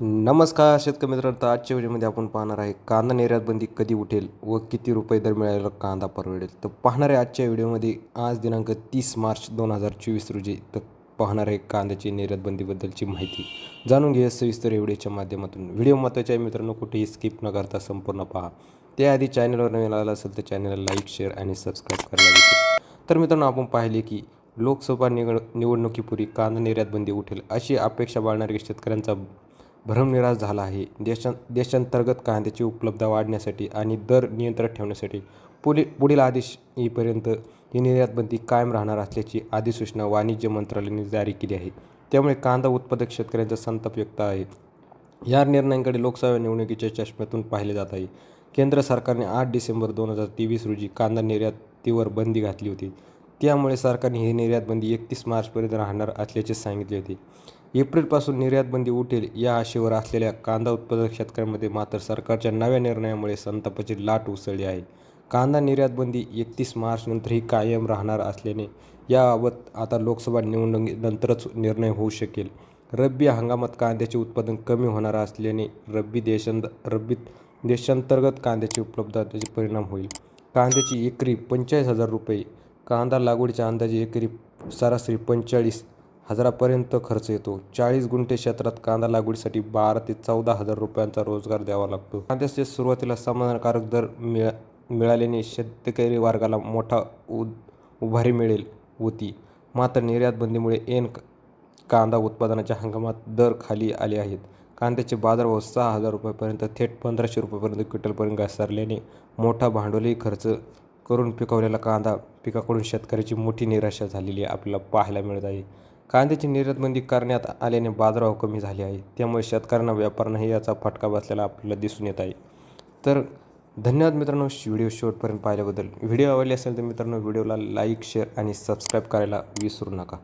नमस्कार शेतकरी मित्रांनो. तर आजच्या व्हिडिओमध्ये आपण पाहणार आहे कांदा निर्यात बंदी कधी उठेल व किती रुपये दर मिळालेला कांदा परवडेल? तर पाहणार आहे आजच्या व्हिडिओमध्ये आज दिनांक तीस मार्च दोन हजार चोवीस रोजी. तर पाहणार आहे कांद्याची निर्यातबंदीबद्दलची माहिती. जाणून घ्या सविस्तर व्हिडिओच्या माध्यमातून. व्हिडिओ महत्त्वाचे आहे मित्रांनो कुठेही स्किप न करता संपूर्ण पहा. त्याआधी चॅनलवर नवीन आला असेल तर चॅनलला लाईक शेअर आणि सबस्क्राईब करायला विसरू तर मित्रांनो आपण पाहिले की लोकसभा निवड निवडणुकीपूर्वी कांदा निर्यात बंदी उठेल अशी अपेक्षा बाळगणाऱ्या शेतकऱ्यांचा भ्रमनिराश झाला आहे. देशां देशांतर्गत कांद्याची उपलब्धता वाढण्यासाठी आणि दर नियंत्रित ठेवण्यासाठी पुढील पुढील आदेश येईपर्यंत ही निर्यातबंदी कायम राहणार असल्याची अधिसूचना वाणिज्य मंत्रालयाने जारी केली आहे. त्यामुळे कांदा उत्पादक शेतकऱ्यांचा संताप व्यक्त आहे. या निर्णयांकडे लोकसभा निवडणुकीच्या चष्म्यातून पाहिले जात आहे. केंद्र सरकारने आठ डिसेंबर दोन हजार तेवीस रोजी कांदा निर्यातीवर बंदी घातली होती. त्यामुळे सरकारने ही निर्यातबंदी एकतीस मार्चपर्यंत राहणार असल्याचे सांगितले होते. एप्रिलपासून निर्यातबंदी उठेल या आशेवर असलेल्या कांदा उत्पादक शेतकऱ्यांमध्ये मात्र सरकारच्या नव्या निर्णयामुळे संतापाची लाट उसळली आहे. कांदा निर्यातबंदी एकतीस मार्चनंतरही कायम राहणार असल्याने याबाबत आता लोकसभा निवडणुकीनंतरच निर्णय होऊ शकेल. रब्बी हंगामात कांद्याचे उत्पादन कमी होणार असल्याने रब्बी देशांत रब्बीत देशांतर्गत कांद्याची उपलब्धतेचे परिणाम होईल. कांद्याची एकरी पंचेचाळीस हजार रुपये कांदा लागवडीच्या अंदाजे एकरी सरासरी पंचेचाळीस हजारापर्यंत खर्च येतो. चाळीस गुंठे क्षेत्रात कांदा लागवडीसाठी बारा ते चौदा हजार रुपयांचा रोजगार द्यावा लागतो. कांद्याचे सुरुवातीला समाधानकारक दर मिळा मिळाल्याने शेतकरी वर्गाला मोठा उ उभारी मिळेल होती. मात्र निर्यात बंदीमुळे कांदा उत्पादनाच्या हंगामात दर खाली आले आहेत. कांद्याचे बाजारभाव सहा हजार रुपयापर्यंत थेट पंधराशे रुपयापर्यंत क्विंटलपर्यंत घसरल्याने मोठा भांडवली खर्च करून पिकवलेला कांदा पिकाकडून शेतकऱ्याची मोठी निराशा झालेली आपल्याला पाहायला मिळत आहे. कांद्याची निर्यातबंदी करण्यात आल्याने बाजारभाव कमी झाले आहे. त्यामुळे शेतकऱ्यांना व्यापाऱ्यांनाही याचा फटका बसलेला आपल्याला दिसून येत आहे. तर धन्यवाद मित्रांनो व्हिडिओ शेवटपर्यंत पाहिल्याबद्दल. व्हिडिओ आवडले असेल तर मित्रांनो व्हिडिओला लाईक शेअर आणि सबस्क्राईब करायला विसरू नका.